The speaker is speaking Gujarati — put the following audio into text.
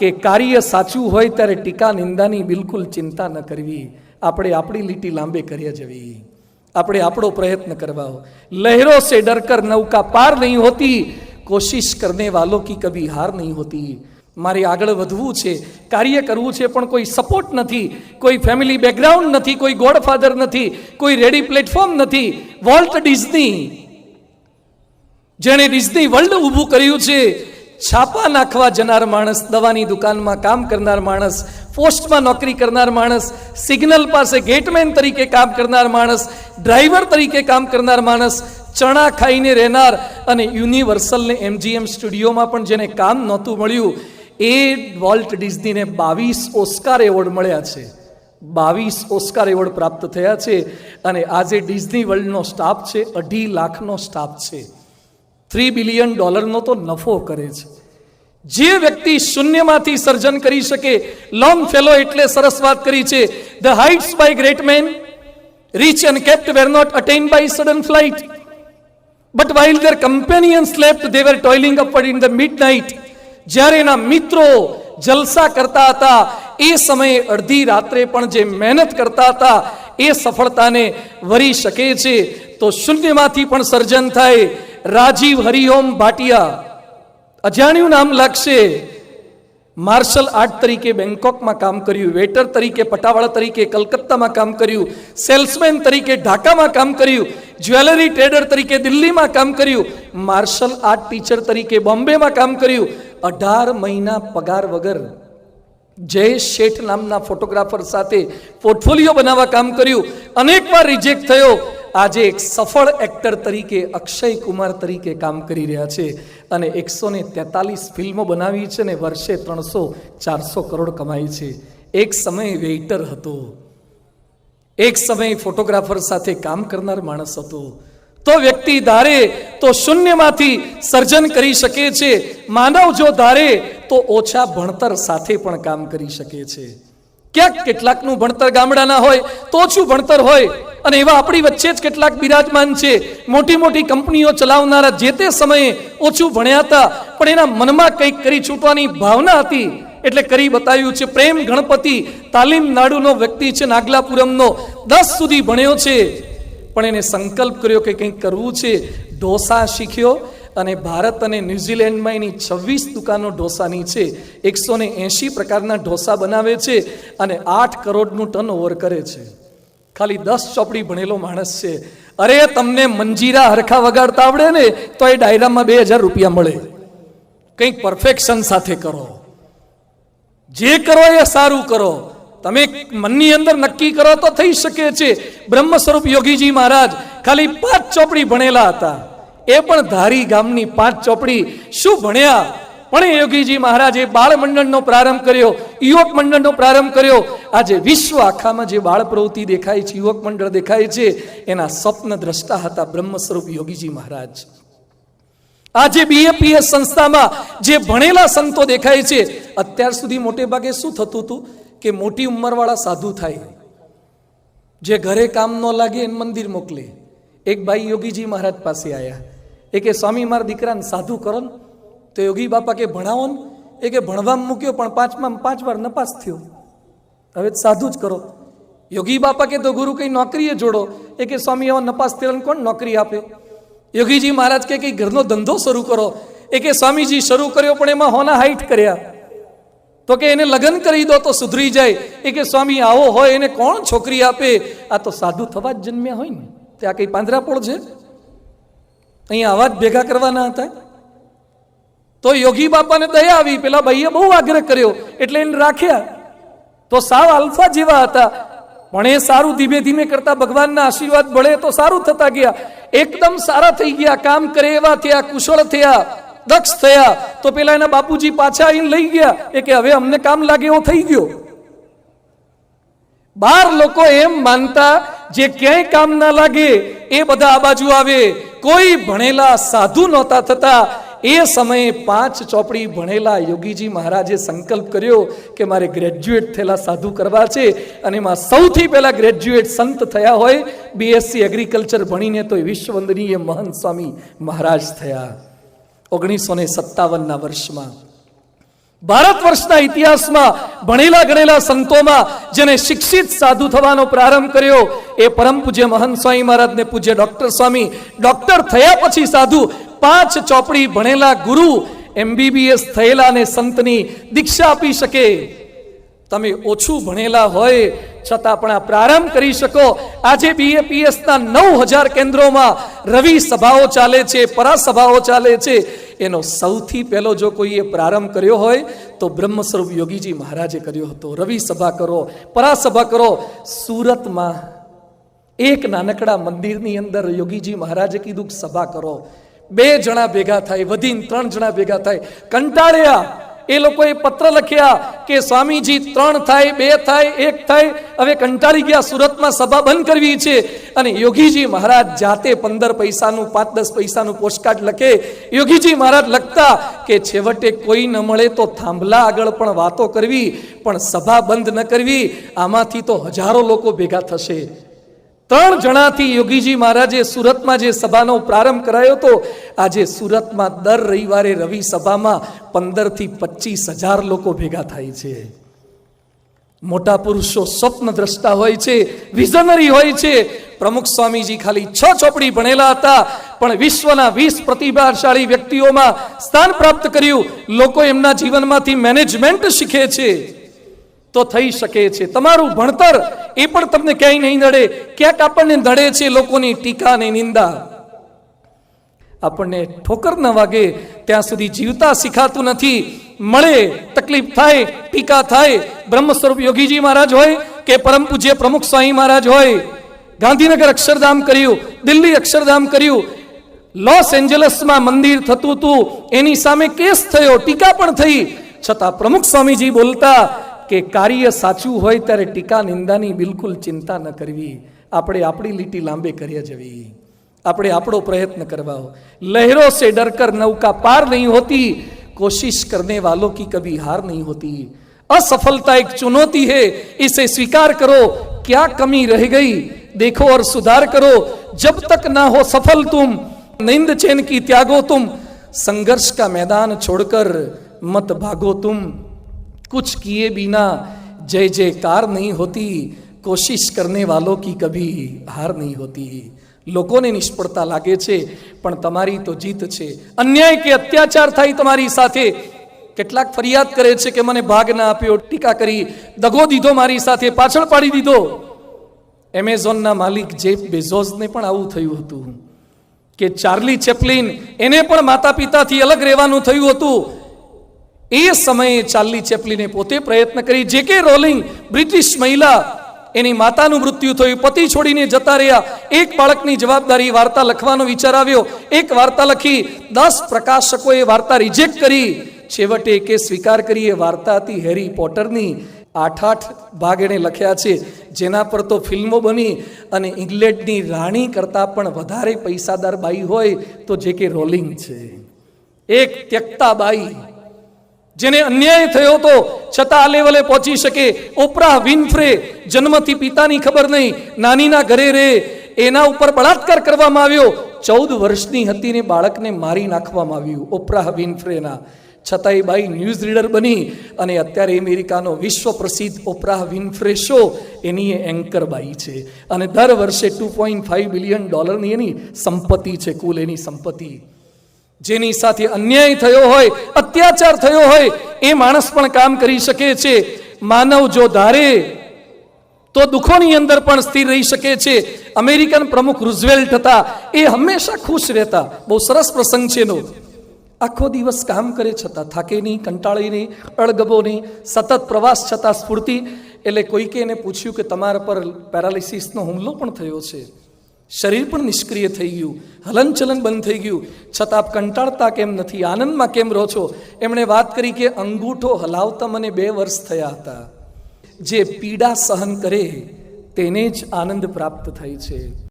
કે કાર્ય સાચું હોય ત્યારે ટીકા નિંદાની બિલકુલ ચિંતા ન કરવી. આપણે આપણી લીટી લાંબે કરીએ જવી. આપણે આપણો પ્રયત્ન કરવા લહેરો સે ડરકર નૌકા પાર નહીં હોતી. કોશિશ કરને વાલો કી કભી હાર નહીં હોતી. મારે આગળ વધવું છે. કાર્ય કરવું છે પણ કોઈ સપોર્ટ નથી. કોઈ ફેમિલી બેકગ્રાઉન્ડ નથી. કોઈ ગોડફાધર નથી. કોઈ રેડી પ્લેટફોર્મ નથી. Walt Disney. જેણે ડિઝની વર્લ્ડ ઊભું કર્યું છે. છાપા નાખવા જનાર માણસ, દવાની દુકાનમાં કામ કરનાર માણસ, પોસ્ટમાં નોકરી કરનાર માણસ, સિગ્નલ પાસે ગેટમેન તરીકે કામ કરનાર માણસ, ડ્રાઈવર તરીકે કામ કરનાર માણસ, ચણા ખાઈને રહેનાર અને યુનિવર્સલને એમજીએમ સ્ટુડિયોમાં પણ જેને કામ નહોતું મળ્યું, એ વોલ્ટ ડિઝનીને બાવીસ ઓસ્કાર એવોર્ડ મળ્યા છે. બાવીસ ઓસ્કાર એવોર્ડ પ્રાપ્ત થયા છે અને આજે ડિઝની વર્લ્ડનો સ્ટાફ છે, અઢી લાખનો સ્ટાફ છે. થ્રી બિલિયન ડોલરનો તો નફો કરે છે. જે વ્યક્તિ શૂન્યમાંથી સર્જન કરી શકે લોંગ ફેલો એટલે સરસ વાત કરી છે the heights by great men reached and kept were not attained by sudden flight but while their companion slept they were toiling upward in the midnight જ્યારે એના મિત્રો જલસા કરતા હતા, એ સમયે અડધી રાત્રે પણ જે મહેનત કરતા હતા, એ સફળતાને વરી શકે છે. તો શૂન્યમાંથી પણ સર્જન થાય રાજીવ હરિઓમ ભાટિયા. અજાણ્યું નામ લાગશે. માર્શલ આર્ટ તરીકે બેંકોકમાં કામ કર્યું, વેટર તરીકે પટાવાળા તરીકે કલકત્તામાં કામ કર્યું, સેલ્સમેન તરીકે ઢાકામાં કામ કર્યું, જ્વેલરી ટ્રેડર તરીકે દિલ્હીમાં કામ કર્યું, માર્શલ આર્ટ ટીચર તરીકે બોમ્બેમાં કામ કર્યું, અઢાર મહિના પગાર વગર જય શેઠ નામના ફોટોગ્રાફર સાથે પોર્ટફોલિયો બનાવવા કામ કર્યું, અનેકવાર રિજેક્ટ થયો આજે એક સફળ એક્ટર તરીકે, અક્ષય કુમાર તરીકે કામ કરી રહ્યા છે અને એકસો ને તેતાલીસ ફિલ્મો બનાવી છે ને વર્ષે ત્રણસો ચારસો કરોડ કમાઈ છે. એક સમય વેઇટર હતો. એક સમય ફોટોગ્રાફર સાથે કામ કરનાર માણસ હતો. તો વ્યક્તિ ધારે તો શૂન્યમાંથી સર્જન કરી શકે છે. માનવ જો ધારે તો ઓછા ભણતર સાથે પણ કામ કરી શકે છે. ક્યાંક કેટલાકનું ભણતર ગામડાના હોય, તો ઓછું ભણતર હોય. અને એવા આપણી વચ્ચે જ કેટલાક બિરાજમાન છે. મોટી મોટી કંપનીઓ ચલાવનારા જે તે સમયે ઓછું ભણ્યા હતા, પણ એના મનમાં કંઈક કરી છૂટવાની ભાવના હતી. એટલે કરી બતાવ્યું છે, પ્રેમ ગણપતિ તાલીમ નાડુનો વ્યક્તિ છે, નાગલાપુરમનો. દસ સુધી ભણ્યો છે. પણ એને સંકલ્પ કર્યો કે કંઈક કરવું છે. ઢોસા શીખ્યો અને ભારત અને ન્યુઝીલેન્ડમાં એની છવ્વીસ દુકાનો ઢોસાની છે. એકસો ને એંશી પ્રકારના ઢોસા બનાવે છે અને આઠ કરોડનું ટર્ન ઓવર કરે છે. ખાલી દસ ચોપડી ભણેલો માણસ છે. અરે, તમને મંજીરા હરખા વગાડતા આવડે ને, તો એ ડાયરામાં બે હજાર રૂપિયા મળે. કંઈક પરફેક્શન સાથે કરો. જે કરો એ સારું કરો. તમે મનની અંદર નક્કી કરો તો થઈ શકે છે. બ્રહ્મ સ્વરૂપ યોગીજી મહારાજ ખાલી પાંચ ચોપડી ભણેલા હતા. એ પણ ધારી ગામની પાંચ ચોપડી. શું ભણ્યા? પણ યોગીજી મહારાજે બાળ મંડળનો પ્રારંભ કર્યો, યુવક મંડળનો પ્રારંભ કર્યો. આજે વિશ્વ આખામાં જે બાળ પ્રવૃત્તિ દેખાય છે, યુવક મંડળ દેખાય છે, એના સ્વપ્ન દ્રષ્ટા હતા બ્રહ્મ સ્વરૂપ યોગીજી મહારાજ. આજે બીએપીએસ સંસ્થામાં જે ભણેલા સંતો દેખાય છે, અત્યાર સુધી મોટે ભાગે શું થતું હતું? કે મોટી ઉંમરવાળા સાધુ થાય. જે ઘરે કામ ન લાગે એને મંદિર મોકલે. એક ભાઈ યોગીજી મહારાજ પાસે આવ્યા એ કે, સ્વામી, મારા દીકરાને સાધુ કરો ને. તો યોગી બાપા કે, ભણાવો ને. એ કે, ભણવામાં મૂક્યો, પણ પાંચમાં, પાંચ વાર નપાસ થયો. હવે સાધુ જ કરો. યોગી બાપા કે, તો ગુરુ કંઈ નોકરીએ જોડો. એ કે, સ્વામી એવા નપાસ થયેલા કોણ નોકરી આપે? યોગીજી મહારાજ કે, કંઈ ઘરનો ધંધો શરૂ કરો. એ કે, સ્વામીજી, શરૂ કર્યો, પણ એમાં હોના હાઈટ કર્યા. તો કે, એને લગ્ન કરી દો તો સુધરી જાય. એ કે, સ્વામી, આવો હોય, એને કોણ છોકરી આપે? આ તો સાધુ થવા જ જન્મ્યા હોય ને. તે આ કઈ પાંજરાપોળ છે? અહીંયા અવાજ ભેગા કરવાના હતા? તો યોગી બાપાને દયા આવી. પેલા ભાઈએ બહુ આગ્રહ કર્યો. એટલે એને રાખ્યા. તો સાવ આલ્ફા જેવા હતા. પણ એ સારું ધીમે ધીમે કરતા ભગવાનના આશીર્વાદ મળે તો સારું થતા ગયા. એકદમ સારા થઈ ગયા. કામ કરે એવા થયા, કુશળ થયા, દક્ષ થયા. તો પેલા એના બાપુજી પાછા આવીને લઈ ગયા. એ કે, હવે અમને કામ લાગે, એવો થઈ ગયો. બાર લોકો એમ માનતા, જે ક્યાંય કામ ના લાગે, એ બધા આ બાજુ આવે. કોઈ ભણેલા સાધુ નહોતા થતા. એ સમયે પાંચ ચોપડી ભણેલા યોગીજી મહારાજે સંકલ્પ કર્યો કે મારે ગ્રેજ્યુએટ થયેલા સાધુ કરવા છે અને એમાં સૌથી પહેલા ગ્રેજ્યુએટ સંત થયા હોય બીએસસી એગ્રીકલ્ચર ભણીને તો વિશ્વવંદનીય મહંત સ્વામી મહારાજ થયા. ઓગણીસો ને સત્તાવનના વર્ષમાં ભારત વર્ષના ઇતિહાસમાં ભણેલા ગણેલા સંતોમાં જેને શિક્ષિત સાધુ થવાનો પ્રારંભ કર્યો, એ પરમ પૂજ્ય મહંત સ્વામી મહારાજને પૂજ્ય ડોક્ટર સ્વામી. ડોક્ટર થયા પછી સાધુ પાંચ ચોપડી ભણેલા ગુરુ એમબીબીએસ થયેલા અને સંતની દીક્ષા આપી શકે. તમે ઓછું ભણેલા હોય છતાં પણ આ પ્રારંભ કરી શકો. આજે બીએપીએસના નવ હજાર કેન્દ્રોમાં રવિ સભાઓ ચાલે છે, પરાસભાઓ ચાલે છે. એનો સૌથી પહેલો જો કોઈએ પ્રારંભ કર્યો હોય, તો બ્રહ્મ સ્વરૂપ યોગીજી મહારાજે કર્યો હતો. રવિ સભા કરો, પરાસભા કરો. સુરતમાં એક નાનકડા મંદિરની અંદર યોગીજી મહારાજે કીધું સભા કરો. બે જણા ભેગા થાય, વધીને ત્રણ જણા ભેગા થાય. કંટાળ્યા. એ લોકોએ પત્ર લખ્યા કે સ્વામીજી ત્રણ થાય, બે થાય, એક થાય. હવે કંટાળી ગયા સુરતમાં સભા બંધ કરવી છે. અને યોગીજી મહારાજ જાતે પંદર પૈસાનું, પાંચ દસ પૈસાનું પોસ્ટકાર્ડ લખે. યોગીજી મહારાજ લખતા કે છેવટે કોઈ ન મળે તો થાંભલા આગળ પણ વાતો કરવી, પણ સભા બંધ ન કરવી. આમાંથી તો હજારો લોકો ભેગા થશે. ત્રણ જણાથી યોગીજી મહારાજે સુરતમાં જે સભાનો પ્રારંભ કરાયો હતો, આજે સુરતમાં દર રવિવારે રવિ સભામાં પંદરથી પચીસ હજાર લોકો ભેગા થાય છે. મોટા પુરુષો સ્વપ્ન દ્રષ્ટા હોય છે, વિઝનરી હોય છે. પ્રમુખ સ્વામીજી ખાલી છ ચોપડી ભણેલા હતા, પણ વિશ્વના વીસ પ્રતિભાશાળી વ્યક્તિઓમાં સ્થાન પ્રાપ્ત કર્યું. લોકો એમના જીવનમાંથી મેનેજમેન્ટ શીખે છે. તો થઈ શકે છે. તમારું ભણતર એ પણ તમને ક્યાંય નહીં નડે. ક્યાંક આપણને નડે છે લોકોની ટીકા ને નિંદા. આપણને ઠોકર ન વાગે. ત્યાં સુધી જીવતા શીખાતું નથી. મળે, તકલીફ થાય, ટીકા થાય. બ્રહ્મ સ્વરૂપ યોગીજી મહારાજ હોય કે પરમ પૂજ્ય પ્રમુખ સ્વામી મહારાજ હોય. ગાંધીનગર અક્ષરધામ કર્યું, દિલ્હી અક્ષરધામ કર્યું. લોસ એન્જલસમાં મંદિર થતું હતું એની સામે કેસ થયો, ટીકા પણ થઈ. છતાં પ્રમુખ સ્વામીજી બોલતા કે કાર્ય સાચું હોય ત્યારે ટીકા નિંદાની બિલકુલ ચિંતા ન કરવી આપણે આપણી લીટી લાંબે કરીએ જવી આપણે આપણો પ્રયત્ન કરવા લહેરો સે ડરકર નૌકા પાર નહીં હોતી कोशिश करने वालों की कभी हार नहीं होती असफलता एक चुनौती है इसे स्वीकार करो क्या कमी रह गई देखो और सुधार करो जब तक ना हो सफल तुम निंद चैन की त्यागो तुम संघर्ष का मैदान छोड़कर मत भागो तुम कुछ किए बिना जय जयकार नहीं होती कोशिश करने वालों की कभी हार नहीं होती લોકોને નિષ્ફળતા લાગે છે પણ તમારી તો જીત છે અન્યાય કે અત્યાચાર થાય તમારી સાથે કેટલાક ફરિયાદ કરે છે કે મને ભાગ ના આપ્યો ટીકા કરી દગો દીધો મારી સાથે પાછળ પાડી દીધો એમેઝોનના માલિક જેફ બેઝોસને પણ આવું થયું હતું કે ચાર્લી ચેપલિન એને પણ માતા પિતાથી અલગ રહેવાનું થયું હતું એ સમયે ચાર્લી ચેપલીને પોતે પ્રયત્ન કરી. જે કે રોલિંગ બ્રિટિશ મહિલા, એની માતાનું મૃત્યુ થયું. પતિ છોડીને જતા રહ્યા. એક બાળકની જવાબદારી વાર્તા લખવાનો વિચાર આવ્યો. એક વાર્તા લખી દસ પ્રકાશકોએ વાર્તા રિજેક્ટ કરી. છેવટે કે સ્વીકાર કરી એ વાર્તા હતી હેરી પોટરની આઠ આઠ ભાગ એણે લખ્યા છે. જેના પર તો ફિલ્મો બની અને ઇંગ્લેન્ડની રાણી કરતાં પણ વધારે પૈસાદાર બાઈ હોય તો જે કે રોલિંગ છે. એક ત્યક્તા બાઈ જેને અન્યાય થયો તો છતાં આ લેવલે પહોંચી શકે. ઓપરા વિનફ્રે જન્મથી પિતાની ખબર નહીં. નાનીના ઘરે રે. એના ઉપર બળાત્કાર કરવામાં આવ્યો. ચૌદ વર્ષની હતી ને બાળકને મારી નાખવામાં આવ્યું. ઓપરા વિનફ્રેના. છતાં એ બાઈ ન્યૂઝ રીડર બની અને અત્યારે અમેરિકાનો વિશ્વ પ્રસિદ્ધ ઓપરા વિનફ્રે શો એની એ એન્કર બાઈ છે. અને દર વર્ષે ટુ પોઈન્ટ ફાઈવ બિલિયન ડોલરની એની સંપત્તિ છે. કુલ એની સંપત્તિ. જેની સાથે અન્યાય થયો હોય, અત્યાચાર થયો હોય, એ માણસ પણ કામ કરી શકે છે. માનવ જો ધારે, તો દુઃખોની અંદર પણ સ્થિર રહી શકે છે. અમેરિકન પ્રમુખ રૂઝવેલ્ટ હતા, એ હંમેશા ખુશ રહેતા. બહુ સરસ પ્રસંગ છે એનો. આખો દિવસ કામ કરે છતાં, થાકે નહીં, કંટાળે નહીં અળગબો નહીં, સતત પ્રવાસ છતાં સ્ફૂર્તિ. એટલે કોઈકે એને પૂછ્યું કે તમારા પર પેરાલિસિસનો હુમલો પણ થયો છે. શરીર પણ નિષ્ક્રિય થઈ ગયું. હલનચલન બંધ થઈ ગયું. છતાં આપ કંટાળતા કેમ નથી? આનંદમાં કેમ રહો છો? એમણે વાત કરી કે અંગૂઠો હલાવતા મને બે વર્ષ થયા હતા. જે પીડા સહન કરે, તેને જ આનંદ પ્રાપ્ત થાય છે.